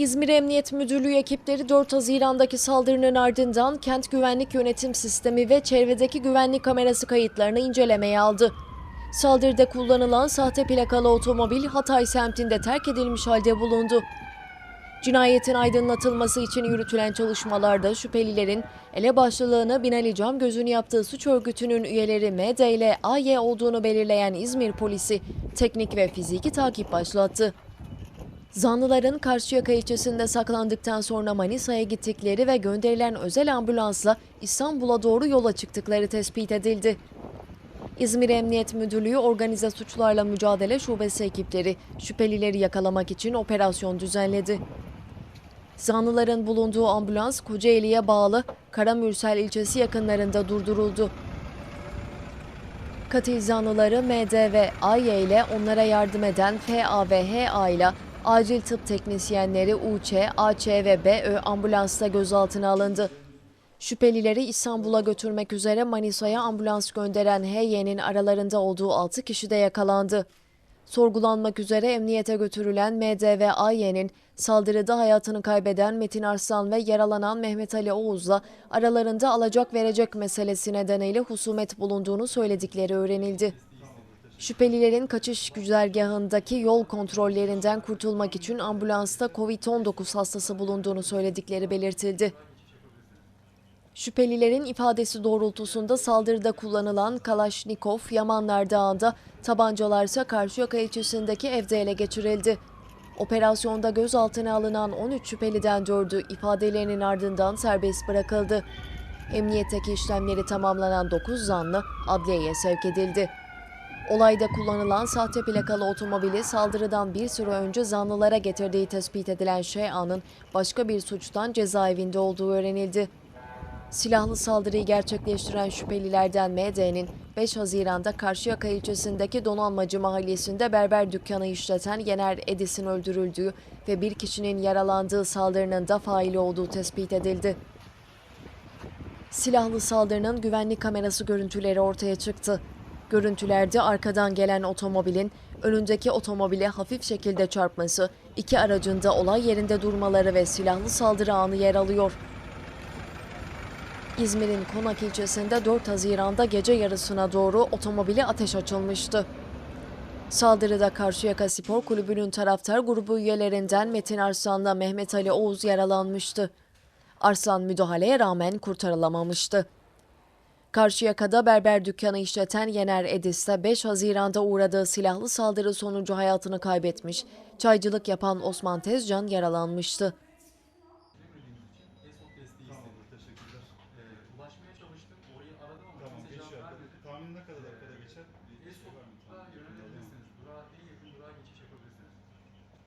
İzmir Emniyet Müdürlüğü ekipleri 4 Haziran'daki saldırının ardından kent güvenlik yönetim sistemi ve çevredeki güvenlik kamerası kayıtlarını incelemeye aldı. Saldırıda kullanılan sahte plakalı otomobil Hatay semtinde terk edilmiş halde bulundu. Cinayetin aydınlatılması için yürütülen çalışmalarda şüphelilerin elebaşlılığını Binali Cam gözünü yaptığı suç örgütünün üyeleri MD ile AY olduğunu belirleyen İzmir polisi teknik ve fiziki takip başlattı. Zanlıların Karşıyaka ilçesinde saklandıktan sonra Manisa'ya gittikleri ve gönderilen özel ambulansla İstanbul'a doğru yola çıktıkları tespit edildi. İzmir Emniyet Müdürlüğü Organize Suçlarla Mücadele Şubesi ekipleri şüphelileri yakalamak için operasyon düzenledi. Zanlıların bulunduğu ambulans Kocaeli'ye bağlı Karamürsel ilçesi yakınlarında durduruldu. Katil zanlıları MD ve AY ile onlara yardım eden FA ve HA ile acil tıp teknisyenleri UÇ, AC ve BÖ ambulansta gözaltına alındı. Şüphelileri İstanbul'a götürmek üzere Manisa'ya ambulans gönderen HY'nin aralarında olduğu 6 kişi de yakalandı. Sorgulanmak üzere emniyete götürülen MD ve AY'nin saldırıda hayatını kaybeden Metin Arslan ve yaralanan Mehmet Ali Oğuz'la aralarında alacak verecek meselesi nedeniyle husumet bulunduğunu söyledikleri öğrenildi. Şüphelilerin kaçış güzergahındaki yol kontrollerinden kurtulmak için ambulansta COVID-19 hastası bulunduğunu söyledikleri belirtildi. Şüphelilerin ifadesi doğrultusunda saldırıda kullanılan Kalaşnikov Yamanlar Dağı'nda tabancalarsa Karşıyaka ilçesindeki evde ele geçirildi. Operasyonda gözaltına alınan 13 şüpheliden 4'ü ifadelerinin ardından serbest bırakıldı. Emniyetteki işlemleri tamamlanan 9 zanlı adliyeye sevk edildi. Olayda kullanılan sahte plakalı otomobili saldırıdan bir süre önce zanlılara getirdiği tespit edilen Şeyha'nın başka bir suçtan cezaevinde olduğu öğrenildi. Silahlı saldırıyı gerçekleştiren şüphelilerden MD'nin 5 Haziran'da Karşıyaka ilçesindeki Donanmacı mahallesinde berber dükkanı işleten Yener Edis'in öldürüldüğü ve bir kişinin yaralandığı saldırının da faili olduğu tespit edildi. Silahlı saldırının güvenlik kamerası görüntüleri ortaya çıktı. Görüntülerde arkadan gelen otomobilin önündeki otomobile hafif şekilde çarpması, iki aracın da olay yerinde durmaları ve silahlı saldırı anı yer alıyor. İzmir'in Konak ilçesinde 4 Haziran'da gece yarısına doğru otomobile ateş açılmıştı. Saldırıda Karşıyaka Spor Kulübü'nün taraftar grubu üyelerinden Metin Arslan'la Mehmet Ali Oğuz yaralanmıştı. Arslan müdahaleye rağmen kurtarılamamıştı. Karşıyaka'da berber dükkanı işleten Yener Edis de 5 Haziran'da uğradığı silahlı saldırı sonucu hayatını kaybetmiş, çaycılık yapan Osman Tezcan yaralanmıştı. Tahmin ne kadar dakikada geçer? Durağa en yakın durağa geçiş